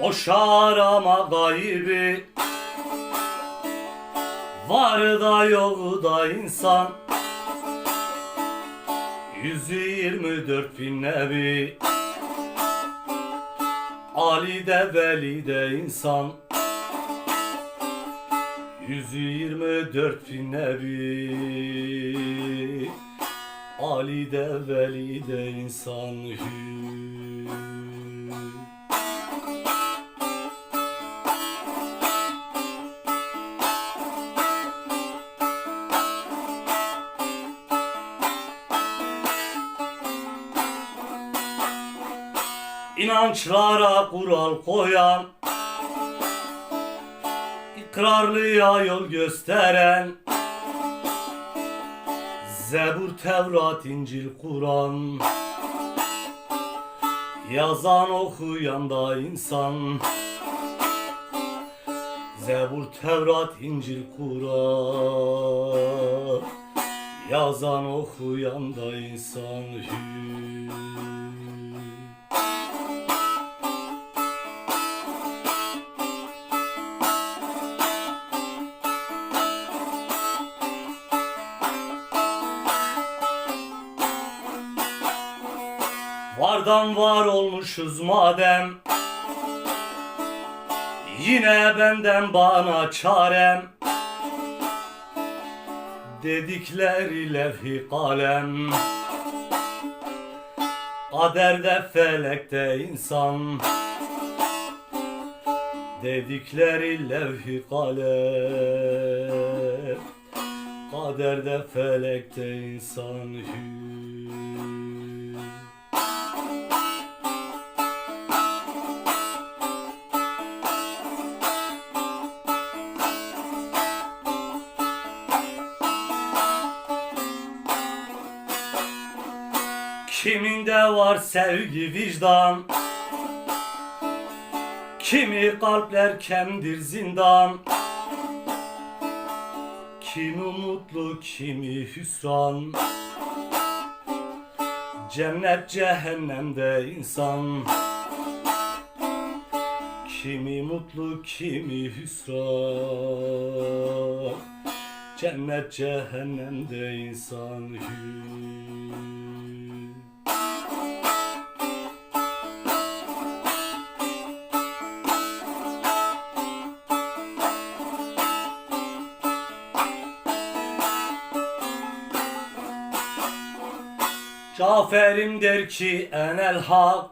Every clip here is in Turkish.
Koşar ama gaybi. Var da yok da insan. Yüzü yirmi dört bin nebi Ali de veli de insan. Yüzü yirmi dört bin nebi Ali de veli de insan. Hü. İnançlara kural koyan ikrarlıya yol gösteren Zebur, Tevrat, İncil, Kur'an Yazan okuyan da insan Zebur, Tevrat, İncil, Kur'an Yazan okuyan da insan Hü. Vardan var olmuşuz madem. Yine benden bana çarem. Dedikleri levhi kalem Kaderde felekte insan. Dedikleri levhi kalem Kaderde felekte insan. Hü. Kiminde var sevgi vicdan? Kimi kalpler kemdir zindan? Kimi mutlu kimi hüsran? Cennet cehennemde insan. Kimi mutlu kimi hüsran? Cennet cehennemde insan. hü. Cafer'im der ki enel hak.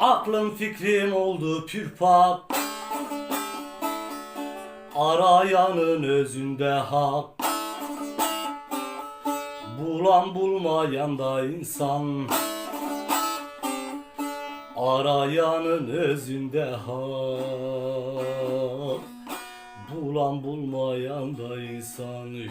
Aklım fikrim oldu pürpak Arayanın özünde hak. Bulan bulmayan da insan. Arayanın özünde hak. Bulan bulmayan da insan. Hü.